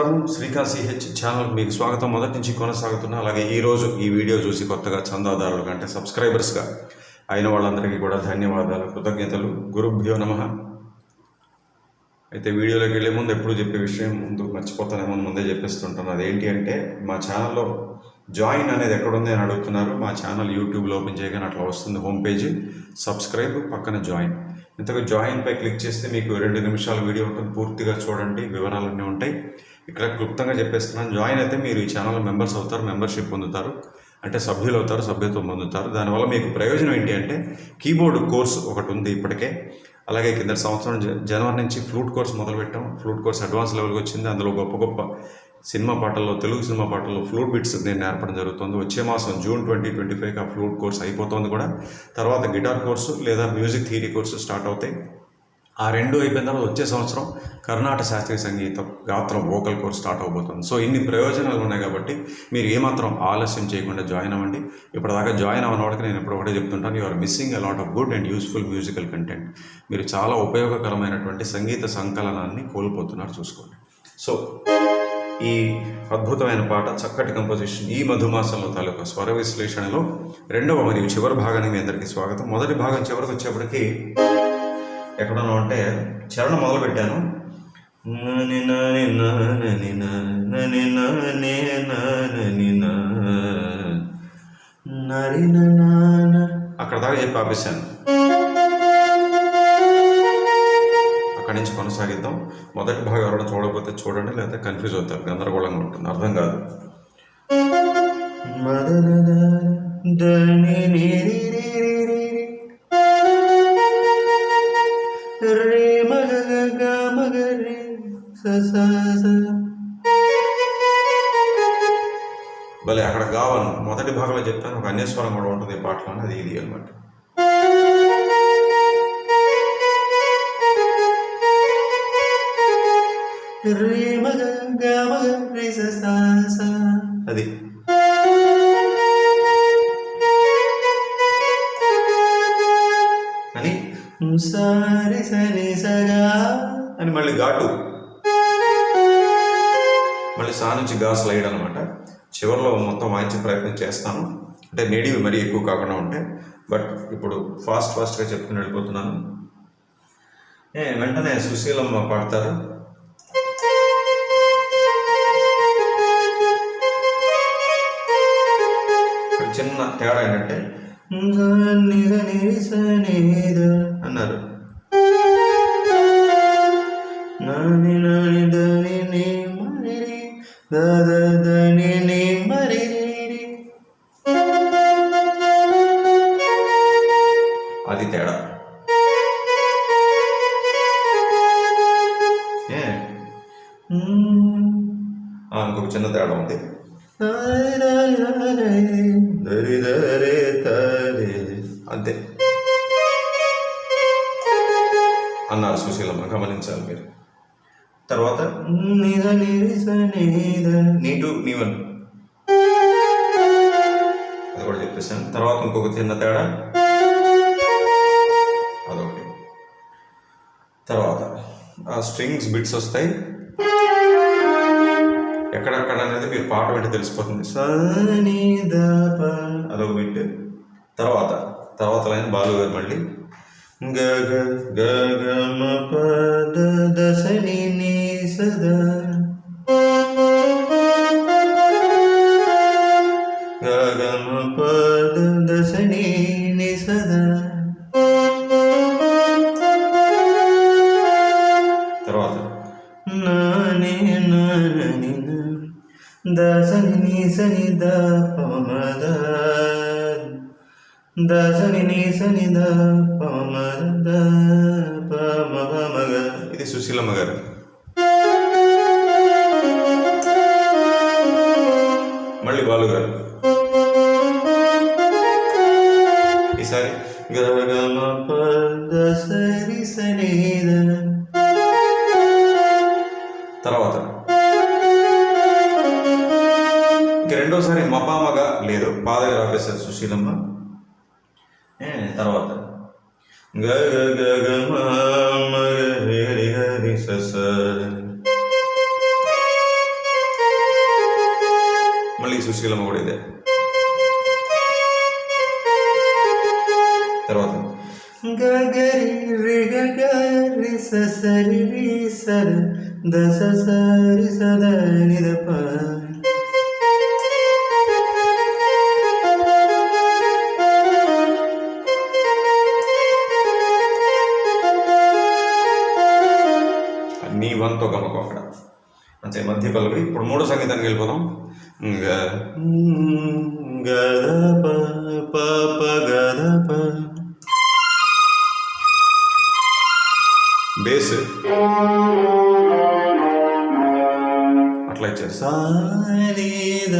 నమస్కారం. శ్రీకాంత్ హెచ్ ఛానల్కి మీకు స్వాగతం. మొదటి నుంచి కొనసాగుతున్న అలాగే ఈరోజు ఈ వీడియో చూసి కొత్తగా చందాదారులు అంటే సబ్స్క్రైబర్స్గా అయిన వాళ్ళందరికీ కూడా ధన్యవాదాలు కృతజ్ఞతలు. గురుభ్యో నమ. అయితే వీడియోలోకి వెళ్ళే ముందు ఎప్పుడు చెప్పే విషయం ముందు మర్చిపోతానేమో ముందే చెప్పేస్తుంటాను అదేంటి అంటే మా ఛానల్లో జాయిన్ అనేది ఎక్కడుంది అని అడుగుతున్నారు. మా ఛానల్ యూట్యూబ్లో ఓపెన్ చేయగానే అట్లా వస్తుంది హోమ్ పేజ్. సబ్స్క్రైబ్ పక్కన జాయిన్. ఇంతకు జాయిన్ పై క్లిక్ చేస్తే మీకు రెండు నిమిషాల వీడియో ఉంటుంది. పూర్తిగా చూడండి వివరాలన్నీ ఉంటాయి. ఇక్కడ క్లుప్తంగా చెప్పేస్తున్నాను జాయిన్ అయితే మీరు ఈ ఛానల్ మెంబర్స్ అవుతారు మెంబర్షిప్ పొందుతారు. అంటే సభ్యులు అవుతారు సభ్యత్వం పొందుతారు. దానివల్ల మీకు ప్రయోజనం ఏంటి అంటే కీబోర్డ్ కోర్స్ ఒకటి ఉంది ఇప్పటికే. అలాగే కింద సంవత్సరం జనవరి నుంచి ఫ్లూట్ కోర్స్ మొదలుపెట్టాం. ఫ్లూట్ కోర్స్ అడ్వాన్స్ లెవెల్కి వచ్చింది. అందులో గొప్ప గొప్ప సినిమా పాటల్లో తెలుగు సినిమా పాటల్లో ఫ్లూట్ బిట్స్ నేను నేర్పడం జరుగుతుంది. వచ్చే మాసం జూన్ ట్వంటీ ట్వంటీ ఫైవ్కి ఆ ఫ్లూట్ కోర్స్ అయిపోతుంది కూడా. తర్వాత గిటార్ కోర్సు లేదా మ్యూజిక్ థియరీ కోర్సు స్టార్ట్ అవుతాయి. ఆ రెండు అయిపోయిన తర్వాత వచ్చే సంవత్సరం కర్ణాటక శాస్త్రీయ సంగీతం గాత్రం వోకల్ కోర్స్ స్టార్ట్ అవబోతుంది. సో ఇన్ని ప్రయోజనాలు ఉన్నాయి కాబట్టి మీరు ఏమాత్రం ఆలస్యం చేయకుండా జాయిన్ అవ్వండి. ఇప్పటిదాకా జాయిన్ అవ్వని వాడికి నేను ఇప్పుడు ఒకటే చెప్తుంటాను you are missing a lot of good and useful musical content మీరు చాలా ఉపయోగకరమైనటువంటి సంగీత సంకలనాన్ని కోల్పోతున్నారు చూసుకోండి. సో ఈ అద్భుతమైన పాట చక్కటి కంపోజిషన్ ఈ మధుమాసంలో తాలూకా స్వర విశ్లేషణలో రెండవ మరియు చివరి భాగానికి మీ అందరికీ స్వాగతం. మొదటి భాగం చివరికి వచ్చేప్పటికీ ఎక్కడన్నా అంటే చరణం మొదలు పెట్టాను అక్కడ దాకా చెప్పి ఆపేశాను. అక్కడి నుంచి కొనసాగిద్దాం. మొదటి భాగం ఎవరైనా చూడకపోతే చూడండి లేకపోతే కన్ఫ్యూజ్ అవుతారు. గందరగోళంగా ఉంటుంది. అర్థం కాదు. రే మొదటి భాగంలో చెప్పాను ఒక అన్యస్వరం కూడా ఉంటుంది ఈ పాటలో అది ఇది అనమాట. అది. అని? అని మళ్ళీ ఘాటు. మళ్ళీ సా నుంచి గా స్లైడ్ అనమాట. చివరిలో మొత్తం వాయించే ప్రయత్నం చేస్తాను. అంటే నేడివి మరీ ఎక్కువ కాకుండా ఉంటే. బట్ ఇప్పుడు ఫాస్ట్ ఫాస్ట్గా చెప్పుకుని వెళ్ళిపోతున్నాను. ఏ వెంటనే సుశీలమ్మ పాడతారు. చిన్న తేడా ఏంటంటే అన్నారు. నాని నాని దాని ని ఒక చిన్న తేడా ఉంది. అంతే. అన్నారు సుశీలమ్మ గమనించాలి మీరు. తర్వాత నీటు నీవన్ అది కూడా చెప్పేసాను తర్వాత ఇంకొక చిన్న తేడా. అదొకటి. తర్వాత ఆ స్ట్రింగ్స్ బిట్స్ వస్తాయి. ఎక్కడక్కడ అనేది మీరు పాట వింటే తెలిసిపోతుంది. సని ద ప అదొక బిట్ తర్వాత తర్వాత లైన్ బాలు గారు మళ్ళీ. గ గ గ మ ప ద ద స ని మ తర్వాత. నాని నాని ద సని ని సని ద ప మ ద ద సని ని సని ద ప మ ద ప మ రెండోసారి మపామగా లేదు పాదగా రాపేశారు సుశీలమ్మ ఏ, తర్వాత గ గ గ గ మ మ గ రి రి గ రి స స మళ్ళీ సుశీలమ్మ కూడా ఇదే తర్వాత గగరి రి గగరి సరి రి సర దస సరి సద నిద అంతే పల్లవి ఇప్పుడు మూడో సంగీతానికి వెళ్ళిపోదాం. గ గద ప గద ప. బేస్. అట్లా ఇచ్చారు. ద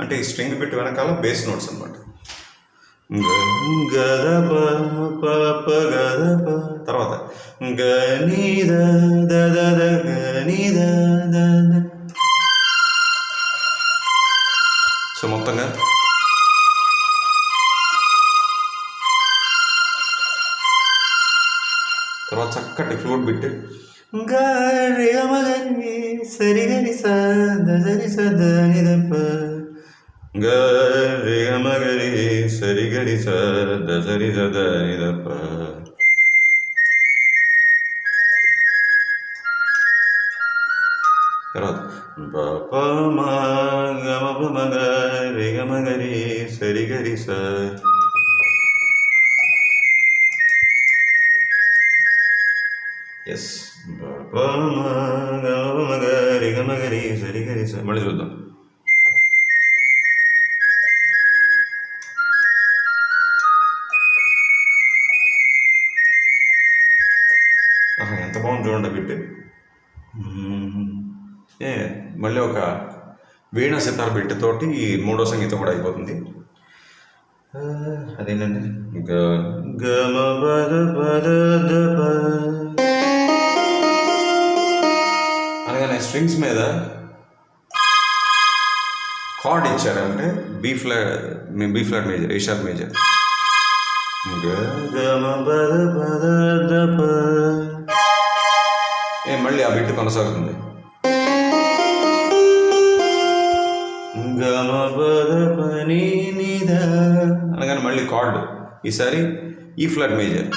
అంటే ఈ స్ట్రింగ్ పెట్టి వెనకాల బేస్ నోట్స్ అనమాట గద ప గద ప. తర్వాత గ ని ద ద ద ద గ ని ద ద ద సో మొత్తంగా తర్వాత చక్కటి ఫ్లూట్ బిట్ గరి గ మ గ ని సరి గ ని స ద సరి స ద ని ద ప గ రి గ మ గ రి సరి గ రి స ద సరి స ద తర్వాత ప ప మ గ మ ప మ గ రి గ మ గ రి సరి గ రి స ఎస్ ప ప మ గ మ గ రి గ మ గ రి సరి గ రి స మళ్ళీ చూద్దాం. ఎంత బాగుంది చూడండి బిట్. మళ్ళీ ఒక వీణ సితార్ బిట్ తోటి ఈ మూడో సంగీతం కూడా అయిపోతుంది. అదేంటండి గ గ మ ప అనగానే స్ట్రింగ్స్ మీద కార్డ్ ఇచ్చారంటే B flat me B flat major A sharp major. గ గ ఏ మళ్ళీ ఆ బిట్ కొనసాగుతుంది. గమ పద పని నిద అనగానే మళ్ళీ కార్డు. ఈసారి ఈ ఫ్లాట్ మేజర్.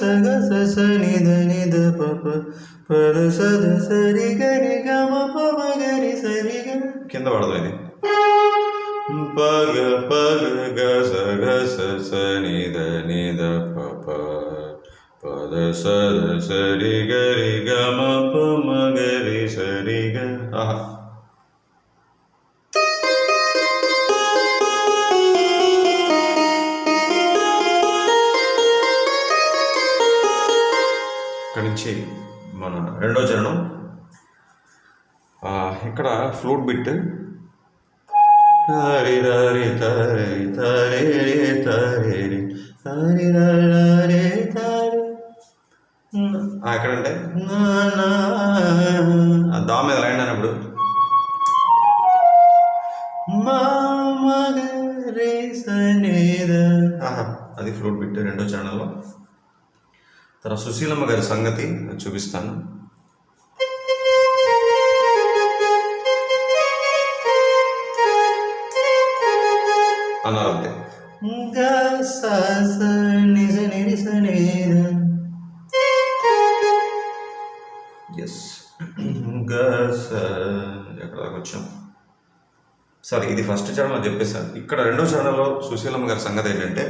గ గ స గ స స ని ద ని ద ప ప ప ద స ద స రి గ రి గ మ ప మ గ రి స రి గ కింద పడదు ఇది పగ పగ గ స గ స స ని ద ని ద ప ప పద స ద స రి గ రి గ మ ప మ గ రి స రి గ ఆహా ఇక్కడి నుంచి మన రెండో చరణం ఇక్కడ ఫ్లూట్ బిట్. హరి రి తరి తరి రి తరి రి. తరి ఎక్కడంటే? నా నా. దా మీద లైన్ అన్నప్పుడు మా అది ఫ్లూట్ బిట్ రెండో ఛానల్లో తర్వాత సుశీలమ్మ గారి సంగతి చూపిస్తాను. అన్నారు అంతే స స ఎస్ గ ఎక్కడ వచ్చాం? సరే ఇది ఫస్ట్ ఛానల్లో చెప్పేశాను ఇక్కడ రెండో ఛానల్లో సుశీలమ్మ గారి సంగతి ఏంటంటే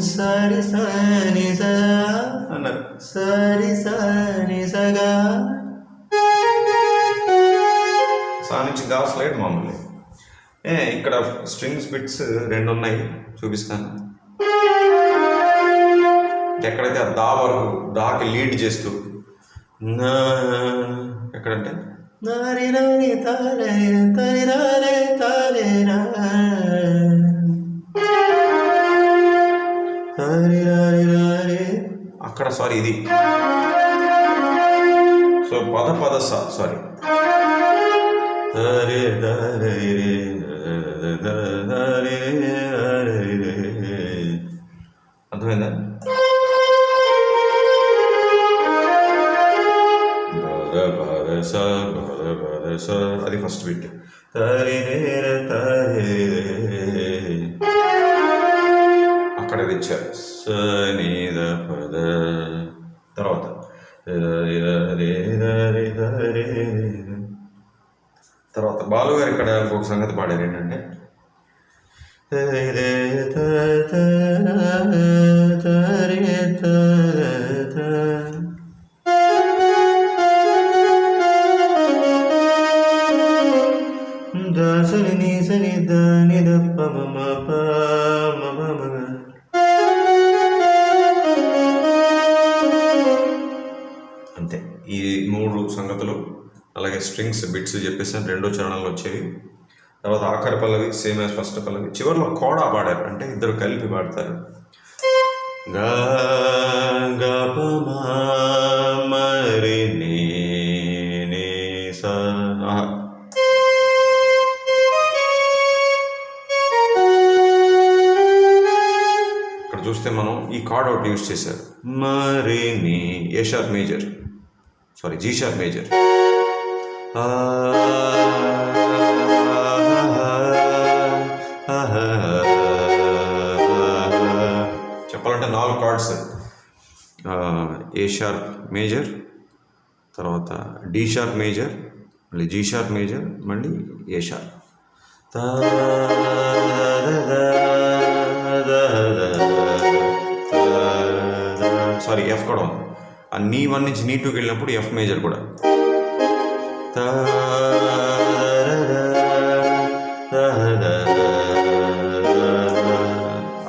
సరి స ని స. అన్నారు. సరి స ని స నుంచి గా స్లైడ్ మామూలు. ఏ ఇక్కడ స్ట్రింగ్స్ బిట్స్ రెండు ఉన్నాయి చూపిస్తాను. ఎక్కడైతే ఆ దా వరకు దాకి లీడ్ చేస్తూ నా ఎక్కడంటే? నారి నారి తారే తరి రారే తారే. తారి ఇది. సో పద పద స సారీ అర్థమైందా? అది ఫస్ట్ బిట్ రే అక్కడ తెచ్చారు. స నీద ద పద తర్వాత తర్వాత బాలు గారు ఇక్కడ ఒక సంగతి పాడారు ఏంటంటే సంగతులు అలాగే స్ట్రింగ్స్ బిట్స్ చెప్పేసి రెండో చరణంలో వచ్చేవి. తర్వాత ఆఖరి pallavi same as first pallavi. చివరిలో కోడా పాడారు అంటే ఇద్దరు కలిపి పాడతారు. గా మరి నీ ఇక్కడ చూస్తే మనం ఈ కార్డ్ అవుట్ యూజ్ చేశారు. మరి నీ A sharp major. Sorry G sharp major చెప్పాలంటే నాలుగు కార్డ్స్ ఏ షార్ప్ మేజర్ తర్వాత డి షార్ప్ మేజర్ మళ్ళీ జీ షార్ప్ మేజర్ మళ్ళీ ఏ షార్ప్ సారీ ఎఫ్ కూడా ఉంది. ఆ నీ వన్ నుంచి నీ టూకి వెళ్ళినప్పుడు ఎఫ్ మేజర్ కూడా.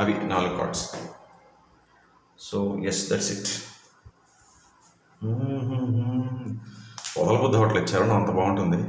అవి నాలుగు chords so yes that's it వదలబుద్ధి అవ్వట్లేదు చరణం అంత బాగుంటుంది.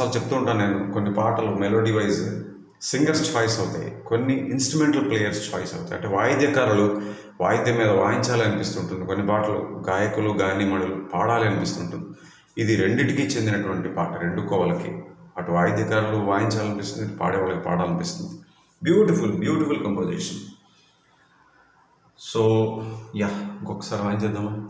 చాలాసార్లు చెప్తూ ఉంటాను నేను కొన్ని పాటలు మెలోడీ వైజ్ సింగర్స్ చాయిస్ అవుతాయి కొన్ని ఇన్స్ట్రుమెంటల్ ప్లేయర్స్ చాయిస్ అవుతాయి. అంటే వాయిద్యకారులు వాయిద్యం మీద వాయించాలి అనిపిస్తుంటుంది. కొన్ని పాటలు గాయకులు గాయనిమణులు పాడాలి అనిపిస్తుంటుంది. ఇది రెండిటికి చెందినటువంటి పాట రెండు కోవలకి. అటు వాయిద్యకారులు వాయించాలనిపిస్తుంది ఇటు పాడేవాళ్ళకి పాడాలనిపిస్తుంది. Beautiful beautiful composition so yeah ఇంకొకసారి వాయించేద్దామా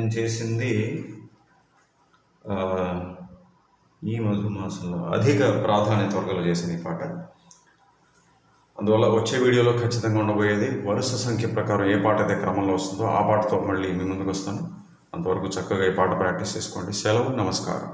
నేను చేసింది ఈ మధుమాసంలో అధిక ప్రాధాన్యత వర్గంలో చేసింది ఈ పాట. అందువల్ల వచ్చే వీడియోలో ఖచ్చితంగా ఉండబోయేది వరుస సంఖ్య ప్రకారం ఏ పాట అయితే క్రమంలో వస్తుందో ఆ పాటతో మళ్ళీ మీ ముందుకు వస్తాను. అంతవరకు చక్కగా ఈ పాట ప్రాక్టీస్ చేసుకోండి. సెలవు నమస్కారం.